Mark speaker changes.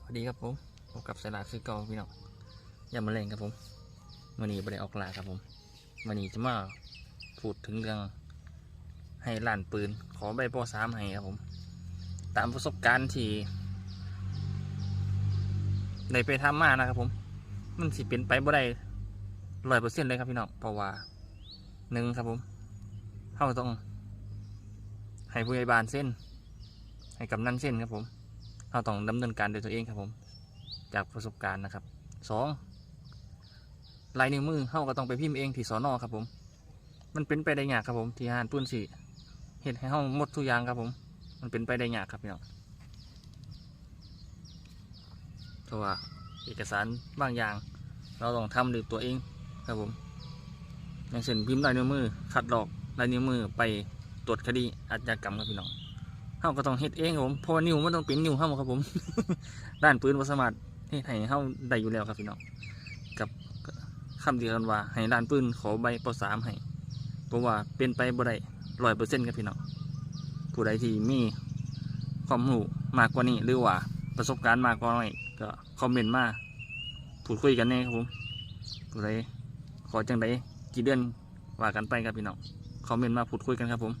Speaker 1: สวัสดีครับผมพบกับสลากคือเก่าพี่น้องอย่ามาเล่นครับผมวันนี้ไม่ได้ออกลาครับผมวันนี้จะมาพูดถึงเรื่องให้ล้านปืน ขอใบปอสามให้ครับผม ตามประสบการณ์ที่ได้ไปทำมานะครับผม มันสิเป็นไปบ่ได้ร้อยเปอร์เซ็นต์เลยครับพี่น้องเพราะว่าหนึ่งครับผมเขาต้องให้ผู้ใหญ่บ้านเส้น ให้กำนันเส้นครับผม เราต้องดำเนินการโดยตัวเองครับผม จากประสบการณ์นะครับสองลายนิ้วมือเขาก็ต้องไปพิมพ์เองที่สอนอครับผม มันเป็นไปได้ยากครับผมที่หานปืนสี่เห็ดให้เขาหมดทุกอย่างครับผม มันเป็นไปได้ยากครับพี่น้องเพราะว่าเอกสารบางอย่าง เราต้องทำด้วยตัวเองครับผมอย่างเช่นพิมพ์ลายนิ้วมือคัดลอกลายนิ้วมือไปตรวจคดีอาชญากรรมครับพี่น้อง เฮาก็ต้องเฮ็ดเองครับผมเพราะว่านิ้วมันต้องเป็นนิ้วเฮาครับผม ด้านปืนบ่สามารถเฮ็ดให้เฮาได้อยู่แล้วครับพี่น้องกับคำเดียวกันว่าให้ด้านปืนขอใบปสามให้เพราะว่าเป็นไปบ่ได้ร้อยเปอร์เซ็นต์ครับพี่น้องผู้ใดที่มีความรู้มากกว่านี้หรือว่าประสบการณ์มากกว่านี้ก็คอมเมนต์มาพูดคุยกันแน่ครับผมผู้ใดขอจังใดกี่เดือนว่ากันไปครับพี่น้องคอมเมนต์มาพูดคุยกันครับผม